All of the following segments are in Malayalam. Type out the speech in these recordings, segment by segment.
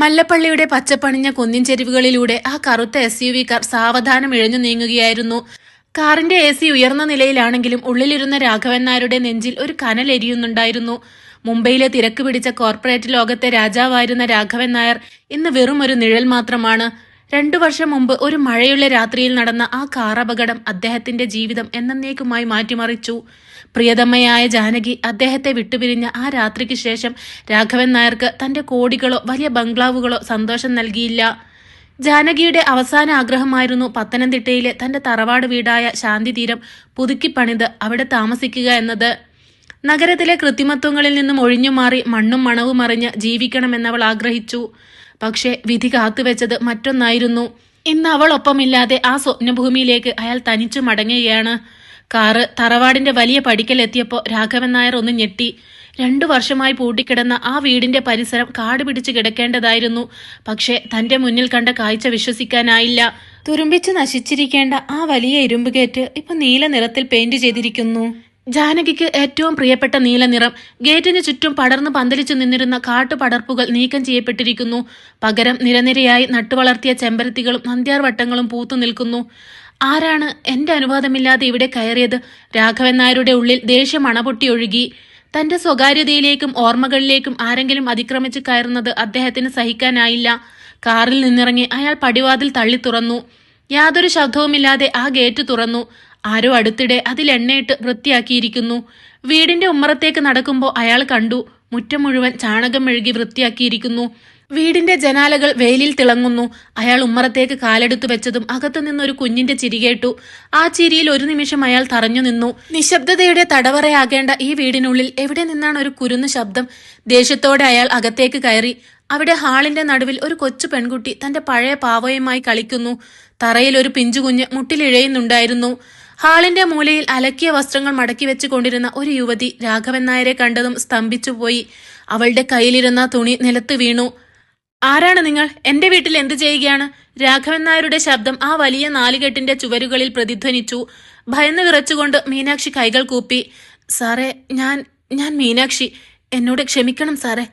മല്ലപ്പള്ളിയുടെ പച്ചപ്പണിഞ്ഞ കുന്നിൻ ചെരുവുകളിലൂടെ ആ കറുത്ത എസ് യു വി കാർ സാവധാനം ഇഴഞ്ഞു നീങ്ങുകയായിരുന്നു. കാറിന്റെ എ സി ഉയർന്ന നിലയിലാണെങ്കിലും ഉള്ളിലിരുന്ന രാഘവൻ നായരുടെ നെഞ്ചിൽ ഒരു കനലെരിയുന്നുണ്ടായിരുന്നു മുംബൈയിലെ തിരക്ക് പിടിച്ച കോർപ്പറേറ്റ് ലോകത്തെ രാജാവായിരുന്ന രാഘവൻ നായർ ഇന്ന് വെറും ഒരു നിഴൽ മാത്രമാണ്. രണ്ടു വർഷം മുമ്പ് ഒരു മഴയുള്ള രാത്രിയിൽ നടന്ന ആ കാർ അപകടം അദ്ദേഹത്തിന്റെ ജീവിതം എന്നേക്കുമായി മാറ്റിമറിച്ചു. പ്രിയതമ്മയായ ജാനകി അദ്ദേഹത്തെ വിട്ടുപിരിഞ്ഞ ആ രാത്രിക്ക് ശേഷം രാഘവൻ നായർക്ക് തന്റെ കോടികളോ വലിയ ബംഗ്ലാവുകളോ സന്തോഷം നൽകിയില്ല. ജാനകിയുടെ അവസാന ആഗ്രഹമായിരുന്നു പത്തനംതിട്ടയിലെ തന്റെ തറവാട് വീടായ ശാന്തിതീരം പുതുക്കിപ്പണിത് അവിടെ താമസിക്കുക എന്നത്. നഗരത്തിലെ കൃത്രിമത്വങ്ങളിൽ നിന്നും ഒഴിഞ്ഞുമാറി മണ്ണും മണവും അറിഞ്ഞ് ജീവിക്കണമെന്നവൾ ആഗ്രഹിച്ചു. പക്ഷേ വിധി കാത്തുവെച്ചത് മറ്റൊന്നായിരുന്നു. ഇന്ന് അവൾ ഒപ്പമില്ലാതെ ആ സ്വപ്നഭൂമിയിലേക്ക് അയാൾ തനിച്ചു മടങ്ങുകയാണ്. കാറ് തറവാടിന്റെ വലിയ പടിക്കൽ എത്തിയപ്പോൾ രാഘവൻ നായർ ഒന്ന് ഞെട്ടി. രണ്ടു വർഷമായി പൂട്ടിക്കിടന്ന ആ വീടിന്റെ പരിസരം കാട് പിടിച്ചു കിടക്കേണ്ടതായിരുന്നു. പക്ഷേ തന്റെ മുന്നിൽ കണ്ട കാഴ്ച വിശ്വസിക്കാനായില്ല. തുരുമ്പിച്ച് നശിച്ചിരിക്കേണ്ട ആ വലിയ ഇരുമ്പ് ഗേറ്റ് ഇപ്പൊ നീല നിറത്തിൽ പെയിന്റ് ചെയ്തിരിക്കുന്നു. ജാനകിക്ക് ഏറ്റവും പ്രിയപ്പെട്ട നീലനിറം ഗേറ്റിന് ചുറ്റും പടർന്നു പന്തലിച്ചു നിന്നിരുന്ന കാട്ടുപടർപ്പുകൾ നീക്കം ചെയ്യപ്പെട്ടിരിക്കുന്നു. പകരം നിരനിരയായി നട്ടുവളർത്തിയ ചെമ്പരത്തികളും നന്ദ്യാർ വട്ടങ്ങളും പൂത്തു നിൽക്കുന്നു. ആരാണ് എന്റെ അനുവാദമില്ലാതെ ഇവിടെ കയറിയത്? രാഘവൻ നായരുടെ ഉള്ളിൽ ദേഷ്യം അണപൊട്ടി ഒഴുകി തന്റെ സ്വകാര്യതയിലേക്കും ഓർമ്മകളിലേക്കും ആരെങ്കിലും അതിക്രമിച്ച് കയറുന്നത് അദ്ദേഹത്തിന് സഹിക്കാനായില്ല. കാറിൽ നിന്നിറങ്ങി അയാൾ പടിവാതിൽ തള്ളി തുറന്നു. യാതൊരു ശബ്ദവുമില്ലാതെ ആ ഗേറ്റ് തുറന്നു. ആരോ അടുത്തിടെ അതിൽ എണ്ണയിട്ട് വൃത്തിയാക്കിയിരിക്കുന്നു. വീടിന്റെ ഉമ്മറത്തേക്ക് നടക്കുമ്പോൾ അയാൾ കണ്ടു. മുറ്റം മുഴുവൻ ചാണകം മെഴുകി വൃത്തിയാക്കിയിരിക്കുന്നു. വീടിന്റെ ജനാലകൾ വെയിലിൽ തിളങ്ങുന്നു. അയാൾ ഉമ്മറത്തേക്ക് കാലെടുത്തു വെച്ചതും അകത്തു നിന്നൊരു കുഞ്ഞിന്റെ ചിരി കേട്ടു. ആ ചിരിയിൽ ഒരു നിമിഷം അയാൾ തറഞ്ഞു നിന്നു. നിശബ്ദതയുടെ തടവറയാകേണ്ട ഈ വീടിനുള്ളിൽ എവിടെ നിന്നാണ് ഒരു കുരുന്ന് ശബ്ദം? ദേഷ്യത്തോടെ അയാൾ അകത്തേക്ക് കയറി. അവിടെ ഹാളിന്റെ നടുവിൽ ഒരു കൊച്ചു പെൺകുട്ടി തന്റെ പഴയ പാവയുമായി കളിക്കുന്നു. തറയിൽ ഒരു പിഞ്ചുകുഞ്ഞ് മുട്ടിലിഴയുന്നുണ്ടായിരുന്നു. ഹാളിന്റെ മൂലയിൽ അലക്കിയ വസ്ത്രങ്ങൾ മടക്കി വെച്ചുകൊണ്ടിരുന്ന ഒരു യുവതി രാഘവൻ നായരെ കണ്ടതും സ്തംഭിച്ചുപോയി. അവളുടെ കയ്യിലിരുന്ന തുണി നിലത്ത് വീണു. ആരാണ് നിങ്ങൾ? എന്റെ വീട്ടിൽ എന്ത് ചെയ്യുകയാണ്? രാഘവൻ നായരുടെ ശബ്ദം ആ വലിയ നാലുകെട്ടിന്റെ ചുവരുകളിൽ പ്രതിധ്വനിച്ചു. ഭയന്ന് വിറച്ചുകൊണ്ട് മീനാക്ഷി കൈകൾ കൂപ്പി സാറേ ഞാൻ ഞാൻ മീനാക്ഷി. എന്നോട് ക്ഷമിക്കണം സാറേ.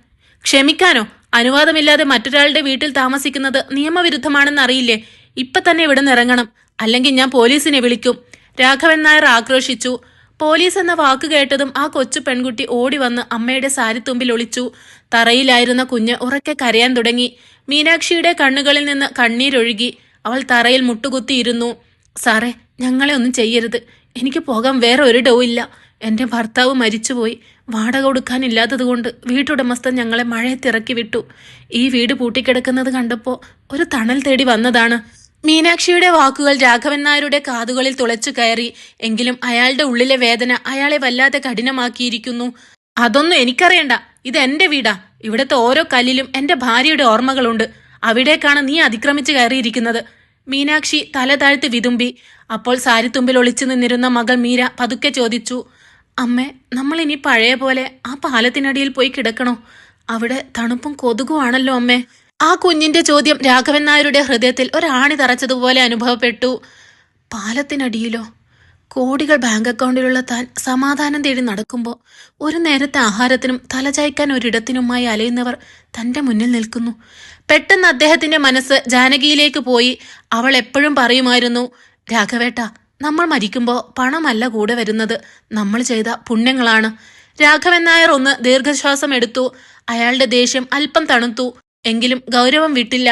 ക്ഷമിക്കാനോ? അനുവാദമില്ലാതെ മറ്റൊരാളുടെ വീട്ടിൽ താമസിക്കുന്നത് നിയമവിരുദ്ധമാണെന്ന് അറിയില്ലേ ഇപ്പൊ തന്നെ ഇവിടെ നിറങ്ങണം അല്ലെങ്കിൽ ഞാൻ പോലീസിനെ വിളിക്കും. രാഘവൻ നായർ ആക്രോശിച്ചു. പോലീസ് എന്ന വാക്ക് കേട്ടതും ആ കൊച്ചു പെൺകുട്ടി ഓടി വന്ന് അമ്മയുടെ സാരിത്തുമ്പിൽ ഒളിച്ചു. തറയിലായിരുന്ന കുഞ്ഞ് ഉറക്കെ കരയാൻ തുടങ്ങി. മീനാക്ഷിയുടെ കണ്ണുകളിൽ നിന്ന് കണ്ണീരൊഴുകി. അവൾ തറയിൽ മുട്ടുകുത്തിയിരുന്നു. സാറേ ഞങ്ങളെ ഒന്നും ചെയ്യരുത്. എനിക്ക് പോകാൻ വേറെ ഒരിടവും ഇല്ല. എന്റെ ഭർത്താവ് മരിച്ചുപോയി. വാടക കൊടുക്കാനില്ലാത്തതുകൊണ്ട് വീട്ടുടമസ്ഥൻ ഞങ്ങളെ മഴയത്തിറക്കി വിട്ടു. ഈ വീട് പൂട്ടിക്കിടക്കുന്നത് കണ്ടപ്പോൾ ഒരു തണൽ തേടി വന്നതാണ്. മീനാക്ഷിയുടെ വാക്കുകൾ രാഘവൻ നായരുടെ കാതുകളിൽ തുളച്ചു കയറി എങ്കിലും അയാളുടെ ഉള്ളിലെ വേദന അയാളെ വല്ലാതെ കഠിനമാക്കിയിരിക്കുന്നു. അതൊന്നും എനിക്കറിയണ്ട. ഇത് എന്റെ വീടാ. ഇവിടുത്തെ ഓരോ കല്ലിലും എന്റെ ഭാര്യയുടെ ഓർമ്മകളുണ്ട്. അവിടേക്കാണ് നീ അതിക്രമിച്ചു കയറിയിരിക്കുന്നത്. മീനാക്ഷി തല താഴ്ത്തി വിതുമ്പി. അപ്പോൾ സാരിത്തുമ്പിൽ ഒളിച്ചു നിന്നിരുന്ന മകൾ മീര പതുക്കെ ചോദിച്ചു അമ്മേ നമ്മൾ ഇനി പഴയ പോലെ ആ പാലത്തിനടിയിൽ പോയി കിടക്കണോ? അവിടെ തണുപ്പും കൊതുകുവാണല്ലോ അമ്മേ. ആ കുഞ്ഞിന്റെ ചോദ്യം രാഘവൻ നായരുടെ ഹൃദയത്തിൽ ഒരാണി തറച്ചതുപോലെ അനുഭവപ്പെട്ടു. പാലത്തിനടിയിലോ? കോടികൾ ബാങ്ക് അക്കൗണ്ടിലുള്ള താൻ സമാധാനം തേടി നടക്കുമ്പോൾ ഒരു നേരത്തെ ആഹാരത്തിനും തലചായ്ക്കാൻ ഒരിടത്തിനുമായി അലയുന്നവർ തന്റെ മുന്നിൽ നിൽക്കുന്നു. പെട്ടെന്ന് അദ്ദേഹത്തിന്റെ മനസ്സ് ജാനകിയിലേക്ക് പോയി. അവൾ എപ്പോഴും പറയുമായിരുന്നു രാഘവേട്ട നമ്മൾ മരിക്കുമ്പോൾ പണമല്ല കൂടെ വരുന്നത്. നമ്മൾ ചെയ്ത പുണ്യങ്ങളാണ്. രാഘവൻ നായർ ഒന്ന് ദീർഘശ്വാസം എടുത്തു. അയാളുടെ ദേഷ്യം അല്പം തണുത്തു. എങ്കിലും ഗൗരവം വിട്ടില്ല.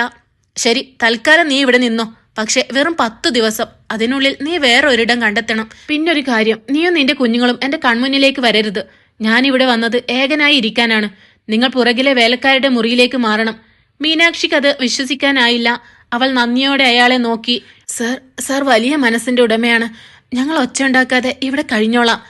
ശരി തൽക്കാലം നീ ഇവിടെ നിന്നോ. പക്ഷെ വെറും പത്തു ദിവസം. അതിനുള്ളിൽ നീ വേറെ കണ്ടെത്തണം. പിന്നൊരു കാര്യം നീയും നിന്റെ കുഞ്ഞുങ്ങളും എന്റെ കൺമുന്നിലേക്ക് വരരുത്. ഞാൻ ഇവിടെ വന്നത് ഏകനായി ഇരിക്കാനാണ്. നിങ്ങൾ പുറകിലെ വേലക്കാരുടെ മുറിയിലേക്ക് മാറണം. മീനാക്ഷിക്ക് അത് വിശ്വസിക്കാനായില്ല. അവൾ നന്ദിയോടെ അയാളെ നോക്കി. സർ സർ വലിയ മനസ്സിന്റെ ഉടമയാണ്. ഞങ്ങൾ ഒച്ച ഉണ്ടാക്കാതെ ഇവിടെ കഴിഞ്ഞോളാം.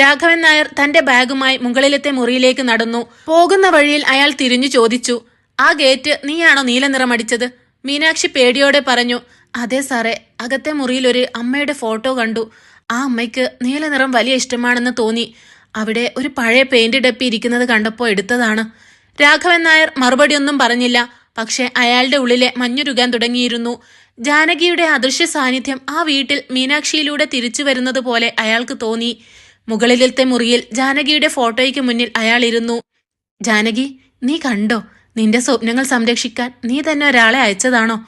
രാഘവൻ നായർ തന്റെ ബാഗുമായി മുകളിലത്തെ മുറിയിലേക്ക് നടന്നു. പോകുന്ന വഴിയിൽ അയാൾ തിരിഞ്ഞു ചോദിച്ചു. ആ ഗേറ്റ് നീയാണോ നീല നിറമടിച്ചത് മീനാക്ഷി പേടിയോടെ പറഞ്ഞു അതെ സാറേ അകത്തെ മുറിയിൽ ഒരു അമ്മയുടെ ഫോട്ടോ കണ്ടു. ആ അമ്മയ്ക്ക് നീല നിറം വലിയ ഇഷ്ടമാണെന്ന് തോന്നി. അവിടെ ഒരു പഴയ പെയിന്റ് ഡപ്പി ഇരിക്കുന്നത് കണ്ടപ്പോൾ എടുത്തതാണ്. രാഘവൻ നായർ മറുപടിയൊന്നും പറഞ്ഞില്ല. പക്ഷെ അയാളുടെ ഉള്ളിലെ മഞ്ഞുരുകാൻ തുടങ്ങിയിരുന്നു. ജാനകിയുടെ അദൃശ്യ സാന്നിധ്യം ആ വീട്ടിൽ മീനാക്ഷിയിലൂടെ തിരിച്ചു വരുന്നത് പോലെ അയാൾക്ക് തോന്നി. മുകളിലത്തെ മുറിയിൽ ജാനകിയുടെ ഫോട്ടോയ്ക്ക് മുന്നിൽ അയാൾ ഇരുന്നു. ജാനകി നീ കണ്ടോ? നിന്റെ സ്വപ്നങ്ങൾ സംരക്ഷിക്കാൻ നീ തന്നെ ഒരാളെ അയച്ചതാണോ?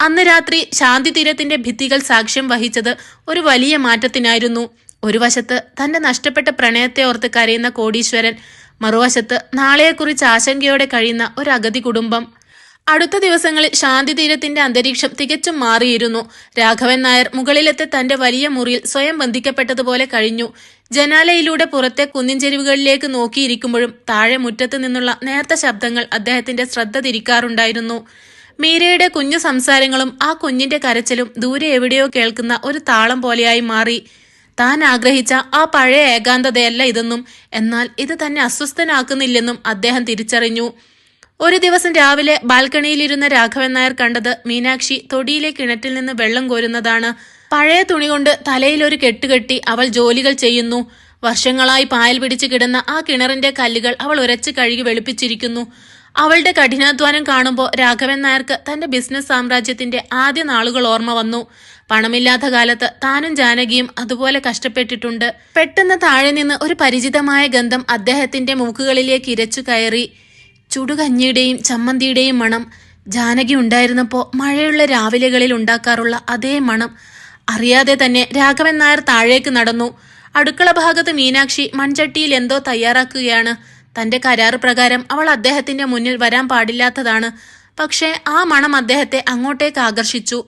അന്ന് രാത്രി ശാന്തി തീരത്തിന്റെ ഭിത്തികൾ സാക്ഷ്യം വഹിച്ചത് ഒരു വലിയ മാറ്റത്തിനായിരുന്നു. ഒരു വശത്ത് തന്റെ നഷ്ടപ്പെട്ട പ്രണയത്തെ ഓർത്ത് കരയുന്ന കോടീശ്വരൻ മറുവശത്ത് നാളെയെക്കുറിച്ച് ആശങ്കയോടെ കഴിയുന്ന ഒരു അഗതി കുടുംബം. അടുത്ത ദിവസങ്ങളിൽ ശാന്തി തീരത്തിന്റെ അന്തരീക്ഷം തികച്ചും മാറിയിരുന്നു. രാഘവൻ നായർ മുകളിലത്തെ തന്റെ വലിയ മുറിയിൽ സ്വയം ബന്ധിക്കപ്പെട്ടതുപോലെ കഴിഞ്ഞു. ജനാലയിലൂടെ പുറത്തെ കുന്നിൻ ചെരുവുകളിലേക്ക് നോക്കിയിരിക്കുമ്പോഴും താഴെ മുറ്റത്തു നിന്നുള്ള നേർത്ത ശബ്ദങ്ങൾ അദ്ദേഹത്തിന്റെ ശ്രദ്ധ തിരിക്കാറുണ്ടായിരുന്നു. മീരയുടെ കുഞ്ഞു സംസാരങ്ങളും ആ കുഞ്ഞിന്റെ കരച്ചിലും ദൂരെ എവിടെയോ കേൾക്കുന്ന ഒരു താളം പോലെയായി മാറി. താൻ ആഗ്രഹിച്ച ആ പഴയ ഏകാന്തതയല്ല ഇതെന്നും എന്നാൽ ഇത് തന്നെ അസ്വസ്ഥനാക്കുന്നില്ലെന്നും അദ്ദേഹം തിരിച്ചറിഞ്ഞു. ഒരു ദിവസം രാവിലെ ബാൽക്കണിയിലിരുന്ന രാഘവൻ നായർ കണ്ടത് മീനാക്ഷി തൊടിയിലെ കിണറ്റിൽ നിന്ന് വെള്ളം കോരുന്നതാണ്. പഴയ തുണി കൊണ്ട് തലയിൽ ഒരു കെട്ടുകെട്ടി അവൾ ജോലികൾ ചെയ്യുന്നു. വർഷങ്ങളായി പായൽ പിടിച്ചു കിടന്ന ആ കിണറിന്റെ കല്ലുകൾ അവൾ ഉരച്ച് കഴുകി വെളുപ്പിച്ചിരിക്കുന്നു. അവളുടെ കഠിനാധ്വാനം കാണുമ്പോൾ രാഘവൻ നായർക്ക് തന്റെ ബിസിനസ് സാമ്രാജ്യത്തിന്റെ ആദ്യ നാളുകൾ ഓർമ്മ വന്നു. പണമില്ലാത്ത കാലത്ത് താനും ജാനകിയും അതുപോലെ കഷ്ടപ്പെട്ടിട്ടുണ്ട്. പെട്ടെന്ന് താഴെ നിന്ന് ഒരു പരിചിതമായ ഗന്ധം അദ്ദേഹത്തിന്റെ മൂക്കുകളിലേക്ക് ഇരച്ചു കയറി. ചുടുകഞ്ഞിയുടെയും ചമ്മന്തിയുടെയും മണം. ജാനകി ഉണ്ടായിരുന്നപ്പോൾ മഴയുള്ള രാവിലെകളിൽ ഉണ്ടാക്കാറുള്ള അതേ മണം. അറിയാതെ തന്നെ രാഘവൻ നായർ താഴേക്ക് നടന്നു. അടുക്കള ഭാഗത്ത് മീനാക്ഷി മൺചട്ടിയിൽ എന്തോ തയ്യാറാക്കുകയാണ്. തന്റെ കരാറ് പ്രകാരം അവൾ അദ്ദേഹത്തിന്റെ മുന്നിൽ വരാൻ പാടില്ലാത്തതാണ്. പക്ഷേ ആ മണം അദ്ദേഹത്തെ അങ്ങോട്ടേക്ക് ആകർഷിച്ചു.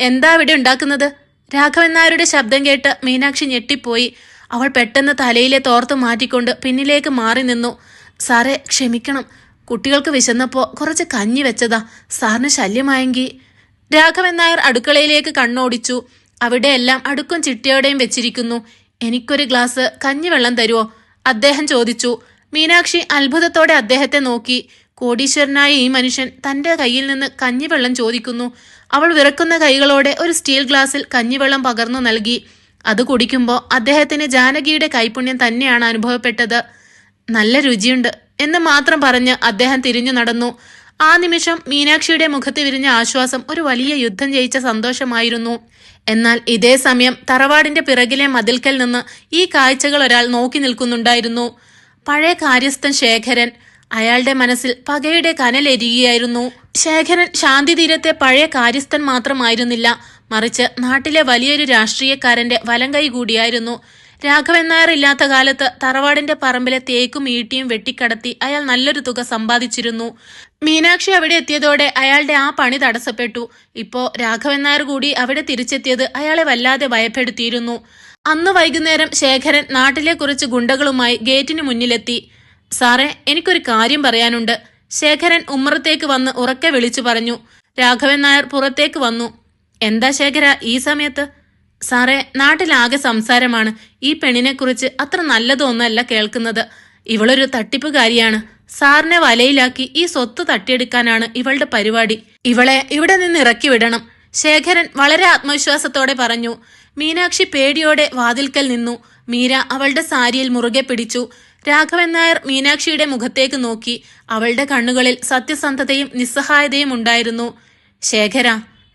എന്താ ഇവിടെ ഉണ്ടാക്കുന്നത്? രാഘവൻ നായരുടെ ശബ്ദം കേട്ട് മീനാക്ഷി ഞെട്ടിപ്പോയി. അവൾ പെട്ടെന്ന് തലയിലെ തോർത്ത് മാറ്റിക്കൊണ്ട് പിന്നിലേക്ക് മാറി നിന്നു. സാറേ ക്ഷമിക്കണം. കുട്ടികൾക്ക് വിശന്നപ്പോ കുറച്ച് കഞ്ഞി വെച്ചതാ. സാറിന് ശല്യമായെങ്കിൽ രാഘവൻ നായർ അടുക്കളയിലേക്ക് കണ്ണോടിച്ചു. അവിടെയെല്ലാം അടുക്കും ചിട്ടിയോടെയും വെച്ചിരിക്കുന്നു. എനിക്കൊരു ഗ്ലാസ് കഞ്ഞിവെള്ളം തരുമോ അദ്ദേഹം ചോദിച്ചു. മീനാക്ഷി അത്ഭുതത്തോടെ അദ്ദേഹത്തെ നോക്കി. കോടീശ്വരനായ ഈ മനുഷ്യൻ തന്റെ കയ്യിൽ നിന്ന് കഞ്ഞിവെള്ളം ചോദിക്കുന്നു. അവൾ വിറക്കുന്ന കൈകളോടെ ഒരു സ്റ്റീൽ ഗ്ലാസ്സിൽ കഞ്ഞിവെള്ളം പകർന്നു നൽകി. അത് കുടിക്കുമ്പോൾ അദ്ദേഹത്തിന് ജാനകിയുടെ കൈപുണ്യം തന്നെയാണ് അനുഭവപ്പെട്ടത്. നല്ല രുചിയുണ്ട്. എന്ന് മാത്രം പറഞ്ഞ് അദ്ദേഹം തിരിഞ്ഞു നടന്നു. ആ നിമിഷം മീനാക്ഷിയുടെ മുഖത്ത് വിരിഞ്ഞ ആശ്വാസം ഒരു വലിയ യുദ്ധം ജയിച്ച സന്തോഷമായിരുന്നു. എന്നാൽ ഇതേ സമയം തറവാടിന്റെ പിറകിലെ മതിൽക്കൽ നിന്ന് ഈ കാഴ്ചകൾ ഒരാൾ നോക്കി നിൽക്കുന്നുണ്ടായിരുന്നു. പഴയ കാര്യസ്ഥൻ ശേഖരൻ അയാളുടെ മനസ്സിൽ പകയുടെ കനലെരിയുകയായിരുന്നു. ശേഖരൻ ശാന്തി തീരത്തെ പഴയ കാര്യസ്ഥൻ മാത്രമായിരുന്നില്ല മറിച്ച് നാട്ടിലെ വലിയൊരു രാഷ്ട്രീയക്കാരന്റെ വലം കൈ കൂടിയായിരുന്നു. രാഘവൻ നായർ ഇല്ലാത്ത കാലത്ത് തറവാടിന്റെ പറമ്പിലെ തേക്കും ഈട്ടിയും വെട്ടിക്കടത്തി അയാൾ നല്ലൊരു തുക സമ്പാദിച്ചിരുന്നു. മീനാക്ഷി അവിടെ എത്തിയതോടെ അയാളുടെ ആ പണി തടസ്സപ്പെട്ടു. ഇപ്പോ രാഘവൻ നായർ കൂടി അവിടെ തിരിച്ചെത്തിയത് അയാളെ വല്ലാതെ ഭയപ്പെടുത്തിയിരുന്നു. അന്ന് വൈകുന്നേരം ശേഖരൻ നാട്ടിലെ കുറച്ച് ഗുണ്ടകളുമായി ഗേറ്റിന് മുന്നിലെത്തി. സാറേ എനിക്കൊരു കാര്യം പറയാനുണ്ട്. ശേഖരൻ ഉമ്മറത്തേക്ക് വന്ന് ഉറക്കെ വിളിച്ചു പറഞ്ഞു. രാഘവൻ നായർ പുറത്തേക്ക് വന്നു. എന്താ ശേഖര ഈ സമയത്ത്? സാറേ നാട്ടിലാകെ സംസാരമാണ്. ഈ പെണ്ണിനെക്കുറിച്ച് അത്ര നല്ലതൊന്നല്ല കേൾക്കുന്നത്. ഇവളൊരു തട്ടിപ്പുകാരിയാണ്. സാറിനെ വലയിലാക്കി ഈ സ്വത്ത് തട്ടിയെടുക്കാനാണ് ഇവളുടെ പരിപാടി. ഇവളെ ഇവിടെ നിന്ന് ഇറക്കി വിടണം. ശേഖരൻ വളരെ ആത്മവിശ്വാസത്തോടെ പറഞ്ഞു. മീനാക്ഷി പേടിയോടെ വാതിൽക്കൽ നിന്നു. മീര അവളുടെ സാരിയിൽ മുറുകെ പിടിച്ചു. രാഘവൻ നായർ മീനാക്ഷിയുടെ മുഖത്തേക്ക് നോക്കി. അവളുടെ കണ്ണുകളിൽ സത്യസന്ധതയും നിസ്സഹായതയും ഉണ്ടായിരുന്നു. ശേഖര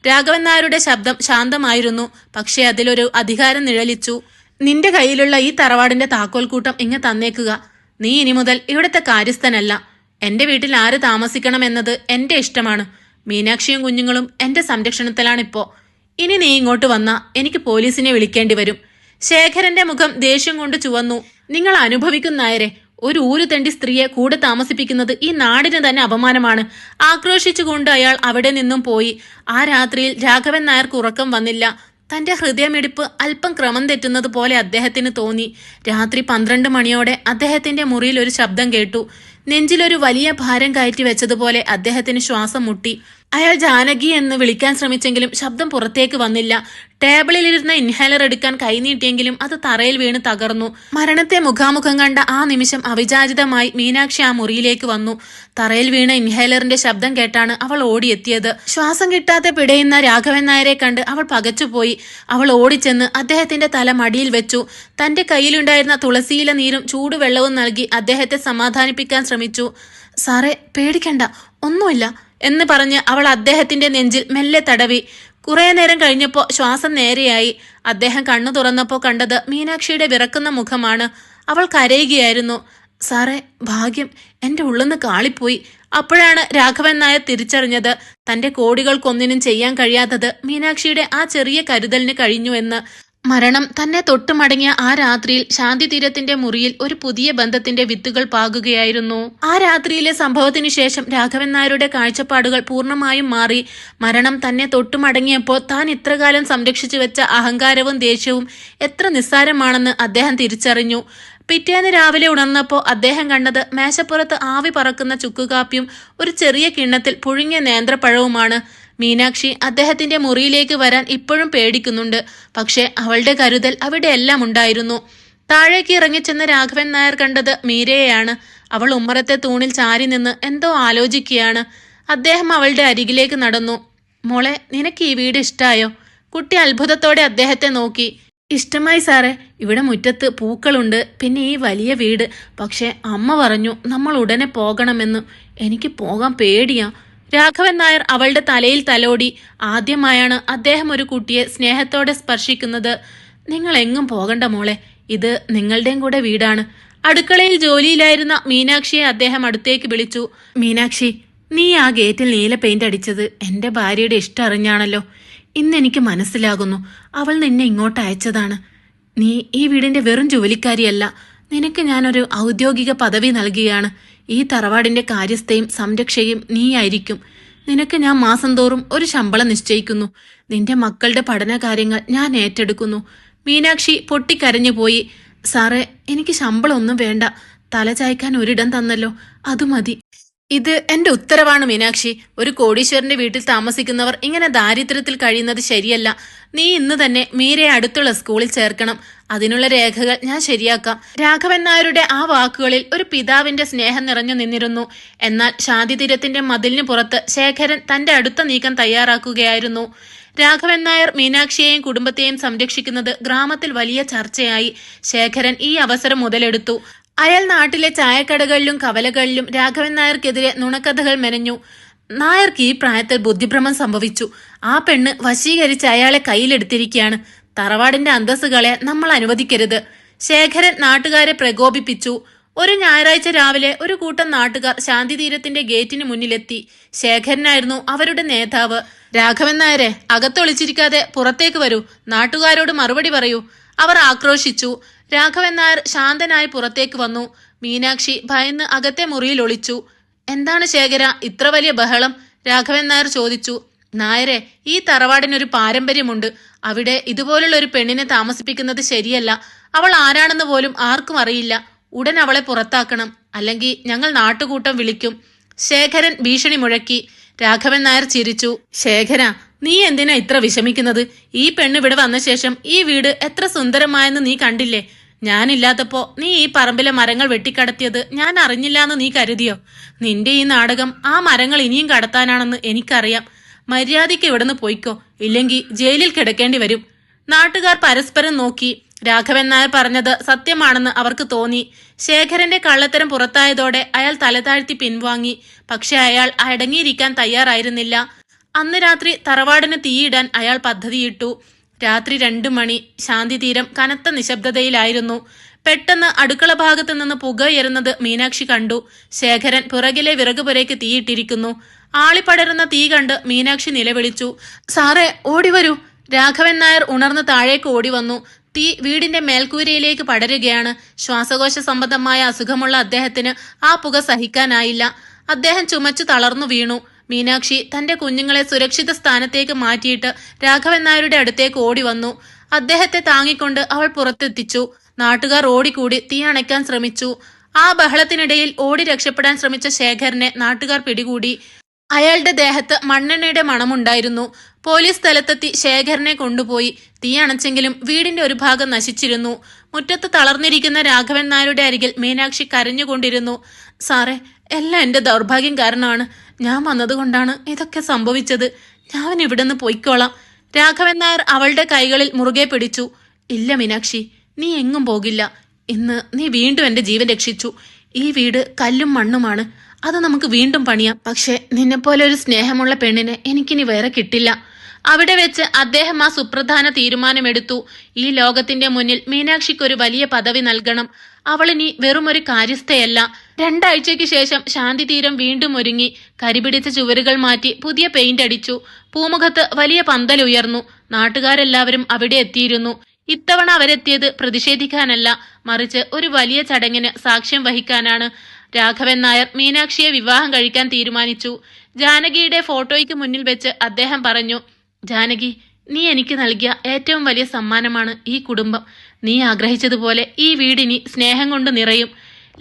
രാഘവൻ നായരുടെ ശബ്ദം ശാന്തമായിരുന്നു. പക്ഷേ അതിലൊരു അധികാരം നിഴലിച്ചു. നിന്റെ കയ്യിലുള്ള ഈ തറവാടിന്റെ താക്കോൽക്കൂട്ടം ഇങ്ങ് തന്നേക്കുക. നീ ഇനി മുതൽ ഇവിടുത്തെ കാര്യസ്ഥനല്ല. എന്റെ വീട്ടിൽ ആര് താമസിക്കണം താമസിക്കണമെന്നത് എന്റെ ഇഷ്ടമാണ്. മീനാക്ഷിയും കുഞ്ഞുങ്ങളും എന്റെ സംരക്ഷണത്തിലാണിപ്പോ. ഇനി നീ ഇങ്ങോട്ട് വന്ന എനിക്ക് പോലീസിനെ വിളിക്കേണ്ടി വരും. ശേഖരന്റെ മുഖം ദേഷ്യം കൊണ്ട് ചുവന്നു. നിങ്ങൾ അനുഭവിക്കുന്നായരെ ഒരു ഊരു തണ്ടി സ്ത്രീയെ കൂടെ താമസിപ്പിക്കുന്നത് ഈ നാടിന് തന്നെ അപമാനമാണ്. ആക്രോശിച്ചുകൊണ്ട് അയാൾ അവിടെ നിന്നും പോയി. ആ രാത്രിയിൽ രാഘവൻ നായർക്ക് ഉറക്കം വന്നില്ല. തന്റെ ഹൃദയമിടിപ്പ് അല്പം ക്രമം തെറ്റുന്നത് പോലെ അദ്ദേഹത്തിന് തോന്നി. രാത്രി പന്ത്രണ്ട് മണിയോടെ അദ്ദേഹത്തിന്റെ മുറിയിൽ ഒരു ശബ്ദം കേട്ടു. നെഞ്ചിലൊരു വലിയ ഭാരം കയറ്റി വെച്ചതുപോലെ അദ്ദേഹത്തിന് ശ്വാസം മുട്ടി അയാൾ ജാനകി എന്ന് വിളിക്കാൻ ശ്രമിച്ചെങ്കിലും ശബ്ദം പുറത്തേക്ക് വന്നില്ല. ടേബിളിലിരുന്ന ഇൻഹേലർ എടുക്കാൻ കൈനീട്ടിയെങ്കിലും അത് തറയിൽ വീണ് തകർന്നു. മരണത്തെ മുഖാമുഖം കണ്ട ആ നിമിഷം അവിചാരിതമായി മീനാക്ഷി ആ മുറിയിലേക്ക് വന്നു. തറയിൽ വീണ ഇൻഹേലറിന്റെ ശബ്ദം കേട്ടാണ് അവൾ ഓടിയെത്തിയത്. ശ്വാസം കിട്ടാതെ പിടയുന്ന രാഘവൻ നായരെ കണ്ട് അവൾ പകച്ചുപോയി. അവൾ ഓടിച്ചെന്ന് അദ്ദേഹത്തിന്റെ തല മടിയിൽ വെച്ചു. തന്റെ കയ്യിലുണ്ടായിരുന്ന തുളസിയില നീരും ചൂടുവെള്ളവും നൽകി അദ്ദേഹത്തെ സമാധാനിപ്പിക്കാൻ ശ്രമിച്ചു. സാറേ പേടിക്കണ്ട ഒന്നുമില്ല എന്ന് പറഞ്ഞ് അവൾ അദ്ദേഹത്തിന്റെ നെഞ്ചിൽ മെല്ലെ തടവി. കുറേ നേരം കഴിഞ്ഞപ്പോൾ ശ്വാസം നേരെയായി. അദ്ദേഹം കണ്ണു തുറന്നപ്പോൾ കണ്ടത് മീനാക്ഷിയുടെ വിറക്കുന്ന മുഖമാണ്. അവൾ കരയുകയായിരുന്നു. സാറേ ഭാഗ്യം എന്റെ ഉള്ളുന്ന് കാളിപ്പോയി. അപ്പോഴാണ് രാഘവൻ നായർ തിരിച്ചറിഞ്ഞത് തന്റെ കോടികൾക്കൊന്നിനും ചെയ്യാൻ കഴിയാത്തത് മീനാക്ഷിയുടെ ആ ചെറിയ കരുതലിന് കഴിഞ്ഞു എന്ന്. മരണം തന്നെ തൊട്ടുമടങ്ങിയ ആ രാത്രിയിൽ ശാന്തി തീരത്തിന്റെ മുറിയിൽ ഒരു പുതിയ ബന്ധത്തിന്റെ വിത്തുകൾ പാകുകയായിരുന്നു. ആ രാത്രിയിലെ സംഭവത്തിനു ശേഷം രാഘവൻ നായരുടെ കാഴ്ചപ്പാടുകൾ പൂർണമായും മാറി. മരണം തന്നെ തൊട്ടുമടങ്ങിയപ്പോൾ താൻ ഇത്രകാലം സംരക്ഷിച്ചു വെച്ച അഹങ്കാരവും ദേഷ്യവും എത്ര നിസ്സാരമാണെന്ന് അദ്ദേഹം തിരിച്ചറിഞ്ഞു. പിറ്റേന്ന് രാവിലെ ഉണർന്നപ്പോൾ അദ്ദേഹം കണ്ടത് മേശപ്പുറത്ത് ആവി പറക്കുന്ന ചുക്കുകാപ്പിയും ഒരു ചെറിയ കിണ്ണത്തിൽ പുഴുങ്ങിയ നേന്ത്രപ്പഴവുമാണ്. മീനാക്ഷി അദ്ദേഹത്തിന്റെ മുറിയിലേക്ക് വരാൻ ഇപ്പോഴും പേടിക്കുന്നുണ്ട്. പക്ഷേ അവളുടെ കരുതൽ അവിടെയെല്ലാം ഉണ്ടായിരുന്നു. താഴേക്ക് ഇറങ്ങിച്ചെന്ന രാഘവൻ നായർ കണ്ടത് മീരയെയാണ്. അവൾ ഉമ്മറത്തെ തൂണിൽ ചാരി നിന്ന് എന്തോ ആലോചിക്കുകയാണ്. അദ്ദേഹം അവളുടെ അരികിലേക്ക് നടന്നു. മോളെ നിനക്ക് ഈ വീട് ഇഷ്ടായോ? കുട്ടി അത്ഭുതത്തോടെ അദ്ദേഹത്തെ നോക്കി. ഇഷ്ടമായി സാറേ ഇവിടെ മുറ്റത്ത് പൂക്കളുണ്ട് പിന്നെ ഈ വലിയ വീട്. പക്ഷെ അമ്മ പറഞ്ഞു നമ്മൾ ഉടനെ പോകണമെന്ന്. എനിക്ക് പോകാൻ പേടിയാ. രാഘവൻ നായർ അവളുടെ തലയിൽ തലോടി. ആദ്യമായാണ് അദ്ദേഹം ഒരു കുട്ടിയെ സ്നേഹത്തോടെ സ്പർശിക്കുന്നത്. നിങ്ങൾ എങ്ങും പോകണ്ട മോളെ ഇത് നിങ്ങളുടെയും കൂടെ വീടാണ്. അടുക്കളയിൽ ജോലിയിലായിരുന്ന മീനാക്ഷിയെ അദ്ദേഹം അടുത്തേക്ക് വിളിച്ചു. മീനാക്ഷി നീ ആ ഗേറ്റിൽ നീല പെയിന്റ് അടിച്ചത് എന്റെ ഭാര്യയുടെ ഇഷ്ടം അറിഞ്ഞാണല്ലോ. ഇന്ന് എനിക്ക് മനസ്സിലാകുന്നു അവൾ നിന്നെ ഇങ്ങോട്ട് അയച്ചതാണ്. നീ ഈ വീടിന്റെ വെറും ജോലിക്കാരിയല്ല. നിനക്ക് ഞാനൊരു ഔദ്യോഗിക പദവി നൽകുകയാണ് ഈ തറവാടിന്റെ കാര്യസ്ഥയും സംരക്ഷയും നീയായിരിക്കും. നിനക്ക് ഞാൻ മാസം തോറും ഒരു ശമ്പളം നിശ്ചയിക്കുന്നു. നിന്റെ മക്കളുടെ പഠനകാര്യങ്ങൾ ഞാൻ ഏറ്റെടുക്കുന്നു. മീനാക്ഷി പൊട്ടിക്കരഞ്ഞു പോയി. സാറേ എനിക്ക് ശമ്പളം ഒന്നും വേണ്ട. തല ചായ്ക്കാൻ ഒരിടം തന്നല്ലോ. അത് മതി. ഇത് എന്റെ ഉത്തരവാണ് മീനാക്ഷി. ഒരു കോടീശ്വരന്റെ വീട്ടിൽ താമസിക്കുന്നവർ ഇങ്ങനെ ദാരിദ്ര്യത്തിൽ കഴിയുന്നത് ശരിയല്ല. നീ ഇന്ന് തന്നെ മീരയെ അടുത്തുള്ള സ്കൂളിൽ ചേർക്കണം. അതിനുള്ള രേഖകൾ ഞാൻ ശരിയാക്കാം. രാഘവൻ നായരുടെ ആ വാക്കുകളിൽ ഒരു പിതാവിന്റെ സ്നേഹം നിറഞ്ഞു നിന്നിരുന്നു. എന്നാൽ ശാന്തിതീരത്തിന്റെ മതിലിന് പുറത്ത് ശേഖരൻ തന്റെ അടുത്ത നീക്കം തയ്യാറാക്കുകയായിരുന്നു. രാഘവൻ നായർ മീനാക്ഷിയെയും കുടുംബത്തെയും സംരക്ഷിക്കുന്നത് ഗ്രാമത്തിൽ വലിയ ചർച്ചയായി. ശേഖരൻ ഈ അവസരം മുതലെടുത്തു. അയാൾ നാട്ടിലെ ചായക്കടകളിലും കവലകളിലും രാഘവൻ നായർക്കെതിരെ നുണക്കഥകൾ മെനഞ്ഞു. നായർക്ക് ഈ പ്രായത്തിൽ ബുദ്ധിഭ്രമം സംഭവിച്ചു. ആ പെണ്ണ് വശീകരിച്ച് അയാളെ കയ്യിലെടുത്തിരിക്കുകയാണ്. തറവാടിന്റെ അന്തസ്സുകളെ നമ്മൾ അനുവദിക്കരുത്. ശേഖരൻ നാട്ടുകാരെ പ്രകോപിപ്പിച്ചു. ഒരു ഞായറാഴ്ച രാവിലെ ഒരു കൂട്ടം നാട്ടുകാർ ശാന്തിതീരത്തിന്റെ ഗേറ്റിന് മുന്നിലെത്തി. ശേഖരനായിരുന്നു അവരുടെ നേതാവ്. രാഘവൻ നായരെ അകത്തൊളിച്ചിരിക്കാതെ പുറത്തേക്ക് വരൂ. നാട്ടുകാരോട് മറുപടി പറയൂ. അവർ ആക്രോശിച്ചു. രാഘവൻ നായർ ശാന്തനായി പുറത്തേക്ക് വന്നു. മീനാക്ഷി ഭയന്ന് അകത്തെ മുറിയിൽ ഒളിച്ചു. എന്താണ് ശേഖര? ഇത്ര വലിയ ബഹളം? രാഘവൻ നായർ ചോദിച്ചു. നായരെ ഈ തറവാടിനൊരു പാരമ്പര്യമുണ്ട്. അവിടെ ഇതുപോലുള്ള ഒരു പെണ്ണിനെ താമസിപ്പിക്കുന്നത് ശരിയല്ല. അവൾ ആരാണെന്ന് പോലും ആർക്കും അറിയില്ല. ഉടൻ അവളെ പുറത്താക്കണം. അല്ലെങ്കിൽ ഞങ്ങൾ നാട്ടുകൂട്ടം വിളിക്കും. ശേഖരൻ ഭീഷണി മുഴക്കി. രാഘവൻ നായർ ചിരിച്ചു. ശേഖര നീ എന്തിനാ ഇത്ര വിഷമിക്കുന്നത്? ഈ പെണ്ണ് ഇവിടെ വന്ന ശേഷം ഈ വീട് എത്ര സുന്ദരമായെന്ന് നീ കണ്ടില്ലേ? ഞാനില്ലാത്തപ്പോ നീ ഈ പറമ്പിലെ മരങ്ങൾ വെട്ടിക്കടത്തിയത് ഞാൻ അറിഞ്ഞില്ല എന്ന് നീ കരുതിയോ? നിന്റെ ഈ നാടകം ആ മരങ്ങൾ ഇനിയും കടത്താനാണെന്ന് എനിക്കറിയാം. മര്യാദയ്ക്ക് ഇവിടുന്ന് പോയിക്കോ. ഇല്ലെങ്കിൽ ജയിലിൽ കിടക്കേണ്ടി വരും. നാട്ടുകാർ പരസ്പരം നോക്കി. രാഘവൻ നായർ പറഞ്ഞത് സത്യമാണെന്ന് അവർക്ക് തോന്നി. ശേഖരന്റെ കള്ളത്തരം പുറത്തായതോടെ അയാൾ തലതാഴ്ത്തി പിൻവാങ്ങി. പക്ഷെ അയാൾ അടങ്ങിയിരിക്കാൻ തയ്യാറായിരുന്നില്ല. അന്ന് രാത്രി തറവാടിന് തീയിടാൻ അയാൾ പദ്ധതിയിട്ടു. രാത്രി രണ്ടു മണി ശാന്തി തീരം കനത്ത നിശബ്ദതയിലായിരുന്നു. പെട്ടെന്ന് അടുക്കള ഭാഗത്ത് നിന്ന് പുകയുയരുന്നത് മീനാക്ഷി കണ്ടു. ശേഖരൻ പുറകിലെ വിറകുപുരയ്ക്ക് തീയിട്ടിരിക്കുന്നു. ആളിപ്പടരുന്ന തീ കണ്ട് മീനാക്ഷി നിലവിളിച്ചു. സാറേ ഓടി വരൂ. രാഘവൻ നായർ ഉണർന്ന് താഴേക്ക് ഓടി വന്നു. തീ വീടിന്റെ മേൽക്കൂരയിലേക്ക് പടരുകയാണ്. ശ്വാസകോശ സംബന്ധമായ അസുഖമുള്ള അദ്ദേഹത്തിന് ആ പുക സഹിക്കാനായില്ല. അദ്ദേഹം ചുമച്ചു തളർന്നു വീണു. മീനാക്ഷി തന്റെ കുഞ്ഞുങ്ങളെ സുരക്ഷിത സ്ഥാനത്തേക്ക് മാറ്റിയിട്ട് രാഘവൻ നായരുടെ അടുത്തേക്ക് ഓടി വന്നു. അദ്ദേഹത്തെ താങ്ങിക്കൊണ്ട് അവൾ പുറത്തെത്തിച്ചു. നാട്ടുകാർ ഓടിക്കൂടി തീ അണയ്ക്കാൻ ശ്രമിച്ചു. ആ ബഹളത്തിനിടയിൽ ഓടി രക്ഷപ്പെടാൻ ശ്രമിച്ച ശേഖരനെ നാട്ടുകാർ പിടികൂടി. അയാളുടെ ദേഹത്ത് മണ്ണെണ്ണയുടെ മണമുണ്ടായിരുന്നു. പോലീസ് സ്ഥലത്തെത്തി ശേഖരനെ കൊണ്ടുപോയി. തീ അണച്ചെങ്കിലും വീടിന്റെ ഒരു ഭാഗം നശിച്ചിരുന്നു. മുറ്റത്ത് തളർന്നിരിക്കുന്ന രാഘവൻ നായരുടെ അരികിൽ മീനാക്ഷി കരഞ്ഞുകൊണ്ടിരുന്നു. സാറേ എല്ലാം എന്റെ ദൗർഭാഗ്യം കാരണമാണ്. ഞാൻ വന്നതുകൊണ്ടാണ് ഇതൊക്കെ സംഭവിച്ചത്. ഞാൻ ഇവിടെ നിന്ന് പോയിക്കോളാം. രാഘവൻ നായർ അവളുടെ കൈകളിൽ മുറുകെ പിടിച്ചു. ഇല്ല മീനാക്ഷി നീ എങ്ങും പോകില്ല. ഇന്ന് നീ വീണ്ടും എന്റെ ജീവൻ രക്ഷിച്ചു. ഈ വീട് കല്ലും മണ്ണുമാണ്. അത് നമുക്ക് വീണ്ടും പണിയാം. പക്ഷേ നിന്നെപ്പോലെ ഒരു സ്നേഹമുള്ള പെണ്ണിനെ എനിക്കിനി വേറെ കിട്ടില്ല. അവിടെ വെച്ച് അദ്ദേഹം ആ സുപ്രധാന തീരുമാനമെടുത്തു. ഈ ലോകത്തിന്റെ മുന്നിൽ മീനാക്ഷിക്കൊരു വലിയ പദവി നൽകണം. അവളിനി വെറുമൊരു കാര്യസ്ഥയല്ല. രണ്ടാഴ്ചയ്ക്ക് ശേഷം ശാന്തി തീരം വീണ്ടും ഒരുങ്ങി. കരിപിടിച്ച ചുവരുകൾ മാറ്റി പുതിയ പെയിന്റ് അടിച്ചു. പൂമുഖത്ത് വലിയ പന്തൽ ഉയർന്നു. നാട്ടുകാരെല്ലാവരും അവിടെ എത്തിയിരുന്നു. ഇത്തവണ അവരെത്തിയത് പ്രതിഷേധിക്കാനല്ല മറിച്ച് ഒരു വലിയ ചടങ്ങിന് സാക്ഷ്യം വഹിക്കാനാണ്. രാഘവൻ നായർ മീനാക്ഷിയെ വിവാഹം കഴിക്കാൻ തീരുമാനിച്ചു. ജാനകിയുടെ ഫോട്ടോയ്ക്ക് മുന്നിൽ വെച്ച് അദ്ദേഹം പറഞ്ഞു ജാനകി നീ എനിക്ക് നൽകിയ ഏറ്റവും വലിയ സമ്മാനമാണ് ഈ കുടുംബം. നീ ആഗ്രഹിച്ചതുപോലെ ഈ വീടിനി സ്നേഹം കൊണ്ട് നിറയും.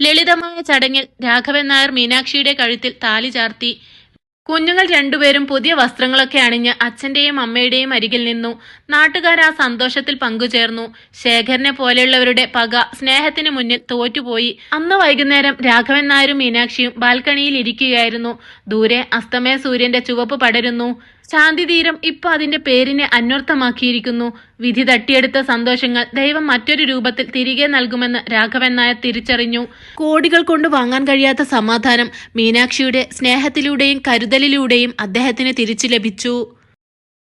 ലളിതമായ ചടങ്ങിൽ രാഘവൻ നായർ മീനാക്ഷിയുടെ കഴുത്തിൽ താലി ചാർത്തി. കുഞ്ഞുങ്ങൾ രണ്ടുപേരും പുതിയ വസ്ത്രങ്ങളൊക്കെ അണിഞ്ഞ് അച്ഛന്റെയും അമ്മയുടെയും അരികിൽ നിന്നു. നാട്ടുകാർ ആ സന്തോഷത്തിൽ പങ്കുചേർന്നു. ശേഖരനെ പോലെയുള്ളവരുടെ പക സ്നേഹത്തിന് മുന്നിൽ തോറ്റുപോയി. അന്ന് വൈകുന്നേരം രാഘവൻ നായരും മീനാക്ഷിയും ബാൽക്കണിയിൽ ഇരിക്കുകയായിരുന്നു. ദൂരെ അസ്തമയ സൂര്യന്റെ ചുവപ്പ് പടരുന്നു. ശാന്തി തീരം ഇപ്പൊ അതിന്റെ പേരിനെ അന്വർത്ഥമാക്കിയിരിക്കുന്നു. വിധി തട്ടിയെടുത്ത സന്തോഷങ്ങൾ ദൈവം മറ്റൊരു രൂപത്തിൽ തിരികെ നൽകുമെന്ന് രാഘവൻ നായർ തിരിച്ചറിഞ്ഞു. കോടികൾ കൊണ്ട് വാങ്ങാൻ കഴിയാത്ത സമാധാനം മീനാക്ഷിയുടെ സ്നേഹത്തിലൂടെയും കരുതലിലൂടെയും അദ്ദേഹത്തിന് തിരിച്ചു ലഭിച്ചു.